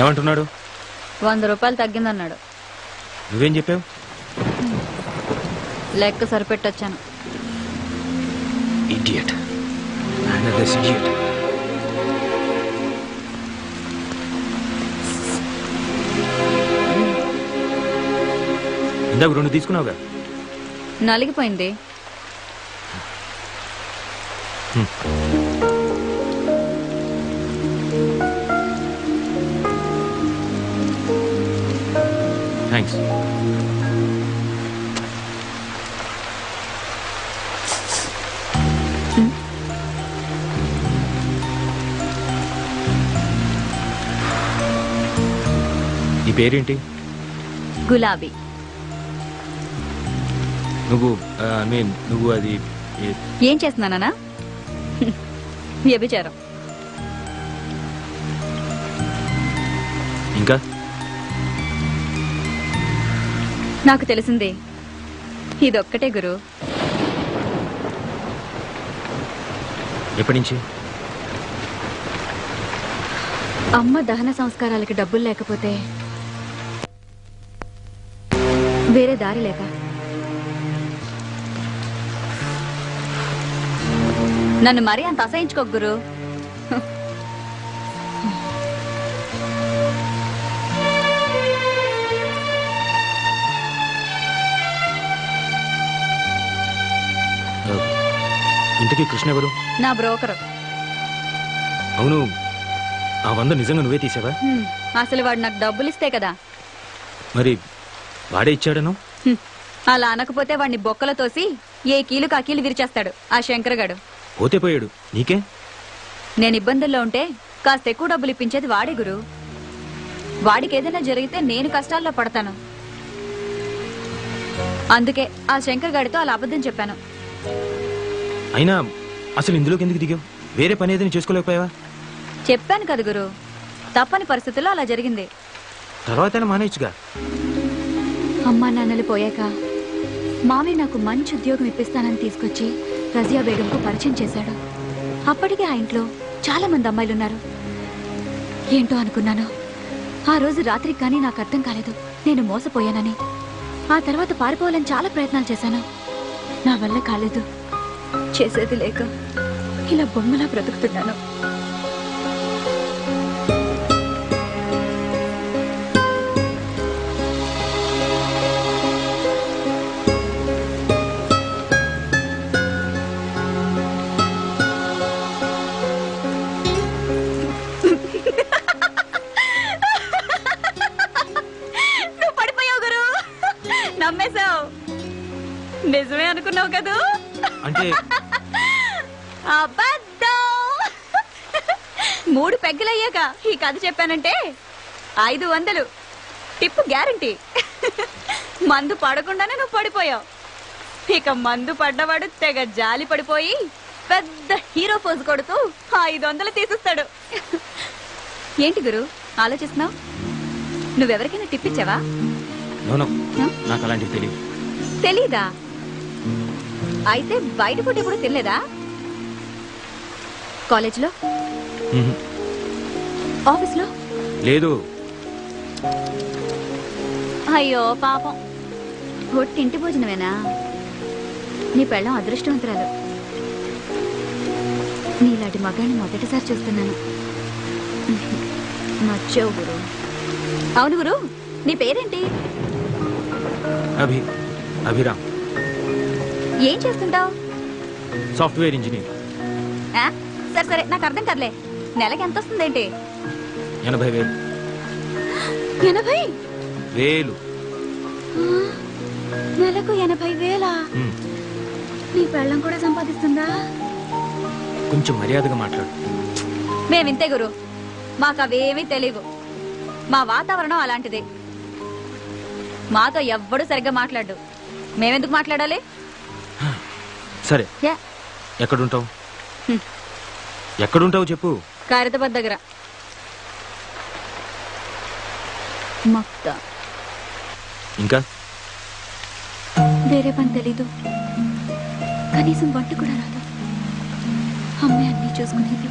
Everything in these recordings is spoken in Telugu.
ఏమంటున్నాడు? వంద రూపాయలు తగ్గిందన్నాడు. నువ్వేం చెప్పావు? లెక్క సరిపెట్టొచ్చాను. ఇడియట్ ఇడియట్ ఇందాక రెండు తీసుకున్నావుగా? నలిగిపోయింది. నీ పేరేంటి? గులాబీ. నువ్వు ఐ మీన్ నువ్వు అది ఏ- ఏం చేస్తున్నానా వ్యభిచారం. ఇంకా? నాకు తెలిసిందే. ఇదొక్కటే గురు. ఎప్పటి నుంచి? అమ్మ దహన సంస్కారాలకి డబ్బులు లేకపోతే వేరే దారి లేక. నన్ను మరీ అంత అసహించుకోకు గురు. ఆ, ఇంతకీ కృష్ణ ఎవరు? నా బ్రోకరు. అవును ఆ వంద నిజంగా నువ్వే తీసావా? అసలు వాడు నాకు డబ్బులు ఇస్తే కదా. మరి వాడే ఇచ్చాడను? అలా అనకపోతే వాడిని బొక్కలు తోసి ఏ కీలు కాకీలు విరిచేస్తాడు ఆ శంకరగాడు. పోతే పోయాడు. నీకే? నేను ఇబ్బందుల్లో ఉంటే కాస్త ఎక్కువ డబ్బులు ఇప్పించేది వాడే గురు. వాడికి ఏదైనా జరిగితే నేను కష్టాల్లో పడతాను. అందుకే ఆ శంకర్ గాడితో అలా అబద్ధం చెప్పాను. అయినా అసలు ఇందులోకి ఎందుకు దిగావు? వేరే పని ఏదైనా చేసుకోలేకపోయావా? చెప్పాను కదా గురు. తప్పని పరిస్థితుల్లో అలా జరిగింది. తర్వాత మానేయచ్చుగా. అమ్మా నాన్నలు పోయాక మామయ్య నాకు మంచి ఉద్యోగం ఇప్పిస్తానని తీసుకొచ్చి రజియా బేగంకు పరిచయం చేశాడు. అప్పటికే ఆ ఇంట్లో చాలా మంది అమ్మాయిలున్నారు. ఏంటో అనుకున్నాను. ఆ రోజు రాత్రికి కానీ నాకు అర్థం కాలేదు. నేను మోసపోయానని. ఆ తర్వాత పారిపోవాలని చాలా ప్రయత్నాలు చేశాను. నా వల్ల కాలేదు. చేసేది లేక ఇలా బొమ్మలా బ్రతుకుతున్నాను. మూడు పెగ్గలయ్యాక ఈ కథ చెప్పానంటే ఐదు వందలు. Tip guarantee. మందు పడకుండానే నువ్వు పడిపోయావు. ఇక మందు పడ్డవాడు తెగ జాలి పడిపోయి పెద్ద హీరో పోజు కొడుతూ ఐదు వందలు తీసిస్తాడు. ఏంటి గురు ఆలోచిస్తున్నావు? నువ్వెవరికైనా టిప్ ఇచ్చావా? నాకు అలాంటివి తెలియదు తెలీదా? అయితే బయట ఫుడ్ ఎప్పుడు తినలేదా? కాలేజ్లో. ఆఫీస్లో? లేదు. అయ్యో పాపం. ఒట్టి ఇంటి భోజనమేనా? నీ పెళ్ళం అదృష్టవంతురాలు. నీలాంటి మగాన్ని మొదటిసారి చూస్తున్నాను. నచ్చావు గురు. అవును గురు నీ పేరేంటి? అభి అభిరామ్. ఏం చేస్తుంటావు? Software engineer. సరే సరే నాకు అర్థం కదలే. నెలకి ఎంత వస్తుందేంటి ఎనభై వేలు. ఎనభై? వేలు. నెలకు ఎనభై వేలా. నీ పెళ్ళం కూడా సంపాదిస్తుందా? కొంచెం మర్యాదగా మాట్లాడు. మేమింతే గురు. మాకు అవేమీ తెలియవు మా వాతావరణం అలాంటిది. మాతో ఎవ్వడు సరిగ్గా మాట్లాడు మేమెందుకు మాట్లాడాలి? సరే. ఎక్కడుంటావు. ఎక్కడుంటావు చెప్పు. ఖైరతాబాద్ దగ్గర మక్త. ఇంకా? వేరే పని తెలీదు. కనీసం వంట కూడా రాదు. అమ్మే అన్నీ చూసుకునేది.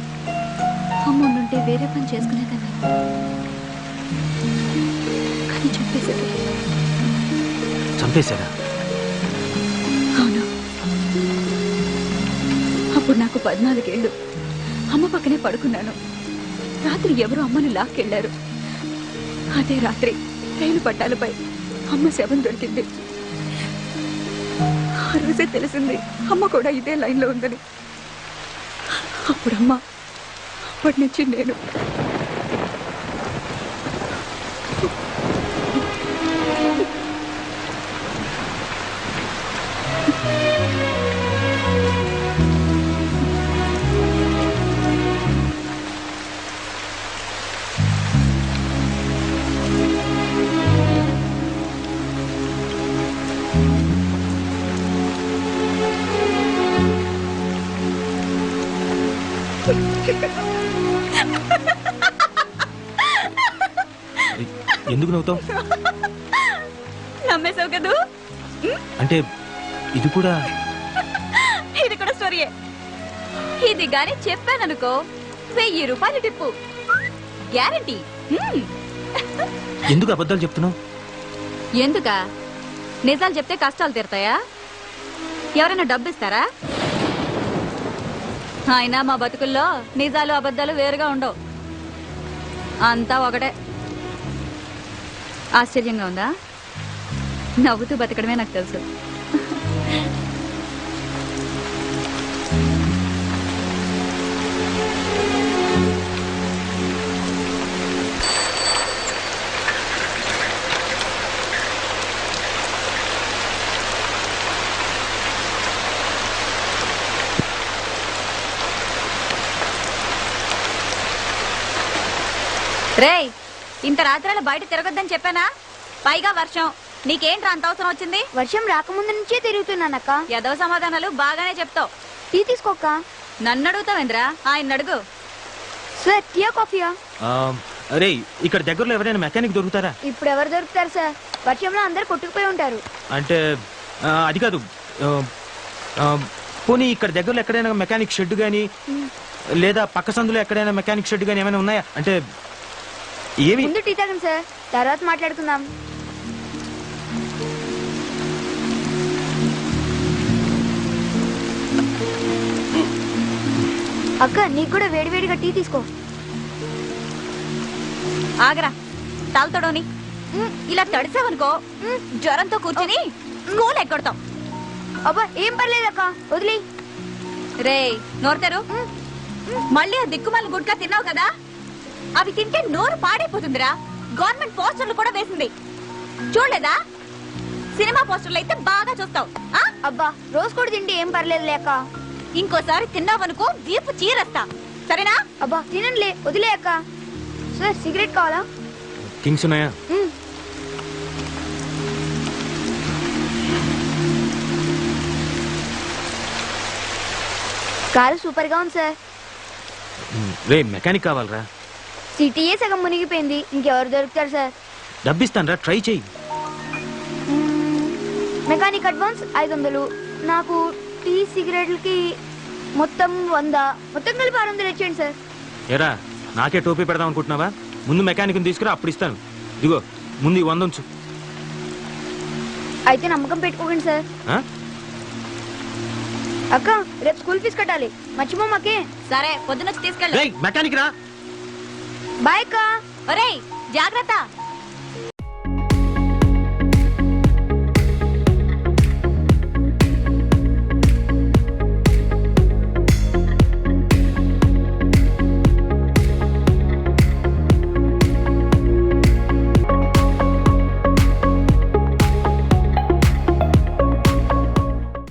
అమ్మ ఉండుంటే వేరే పని చేసుకునేదాన్ని. కానీ చంపేశాడు చంపేశారా? అవును. అప్పుడు నాకు పద్నాలుగేళ్ళు. అమ్మ పక్కనే పడుకున్నాను. రాత్రి ఎవరు అమ్మను లాక్కెళ్ళారు అదే రాత్రి రైలు పట్టాలపై అమ్మ శవం దొరికింది. ఆ రోజే తెలిసింది అమ్మ కూడా ఇదే లైన్లో ఉందని. అప్పుడమ్మ అప్పటి నుంచి నేను ఎందుకు నవ్వుతావు? నమ్మేశావు కదూ? అంటే ఇది కూడా ఇది కూడా స్టోరీయే ఇది గాని చెప్పాననుకో వెయ్యి రూపాయలు టిప్పు. గ్యారంటీ ఎందుకు అబద్ధాలు చెప్తున్నావు? ఎందుక? నిజాలు చెప్తే కష్టాలు తీరుతాయా? ఎవరైనా డబ్బు ఇస్తారా అయినా మా బతుకుల్లో నిజాలు అబద్ధాలు వేరుగా ఉండవు. అంతా ఒకటే. ఆశ్చర్యంగా ఉందా? నవ్వుతూ బతకడమే నాకు తెలుసు. రేయ్ ఇంత రాత్రాలు బయట తిరగొద్దని చెప్పానా? పైగా వర్షం. నీకేంట్రా అంత అవసరం వచ్చింది? వర్షం రాకముందు నుంచే తిరుగుతున్నానక్క. ఏదో సమాధానాలు బాగానే చెప్తావు. టీ తీసుకోక్క. నన్ను అడుగుతావేంద్రా? ఆయన అడుగు. సార్ టీయా కాఫీయా? అరే ఇక్కడ దగ్గరలో ఎవరైనా మెకానిక్ దొరుకుతారా? ఇప్పుడు ఎవరు దొరుకుతారు సార్? వర్షంలో అందరు కొట్టుకుపోయి ఉంటారు. అంటే అది కాదు. పోనీ ఇక్కడ దగ్గరలో ఎక్కడైనా మెకానిక్ షెడ్ గానీ లేదా పక్క సందులో ఎక్కడైనా మెకానిక్ షెడ్ గానీ ఏమైనా ఉన్నాయా? అంటే ఏమి ముందు టీ తాగండి సార్. తర్వాత మాట్లాడుకుందాం. అక్క నీకు కూడా వేడివేడిగా టీ తీసుకో. ఆగరా. తాల్తోడోని ఇలా తడిసావనుకో జ్వరంతో కూర్చుని స్కూల్ ఎక్కొడతాం అబ్బా ఏం పర్లేదు అక్క. వదిలే రే నోరుతారు మళ్ళీ ఆ దిక్కుమాల గుడ్కా తిన్నావు కదా? అవి తింటే నోరు పాడైపోతుందిరా. గవర్నమెంట్ పోస్టర్లు కూడా వేసింది. చూడలేదా? సినిమా పోస్టర్లు అయితే బాగా చూస్తావు. ఆ? అబ్బా రోజు కూడా తింటే ఏం పర్లేదు లేక. ఇంకోసారి తిన్నావనుకో వీపు చీరేస్తా. సరేనా? అబ్బా తినండిలే వదిలే అక్క. సార్ సిగరెట్ కావాలా? కింగ్స్ ఉన్నాయా. కారు సూపర్గా ఉంది సార్. రే మెకానిక్ కావాలరా. సిటీయే సగం మునిగిపోయింది. ఇంకెవరు దొరుకుతారు సార్? డబ్బిస్తానరా ట్రై చెయ్యి మ్మ్. మెకానిక్ అడ్వాన్స్ ఐదు వందలు నాకు టీ సిగరెట్లకి మొత్తం వంద. మొత్తం కలిపి ఆరు వందలు ఇచ్చేయండి సార్. ఎరా నాకే టోపీ పెడదాం అనుకుంటున్నావా? ముందు మెకానిక్ తీసుకురా అప్పుడు ఇస్తాను. ఇదిగో ముందు ఈ వంద ఉంచు. అయితే నమ్మకం పెట్టుకోకండి సార్. ఆ? అక్క రేపు స్కూల్ ఫీజు కట్టాలి. మర్చిపోమాకే. సరే పొద్దునొచ్చి తీసుకెళ్ళు. రేయ్ మెకానిక్ రా బాయ్ కా ఒరేయ్ జాగ్రత్త.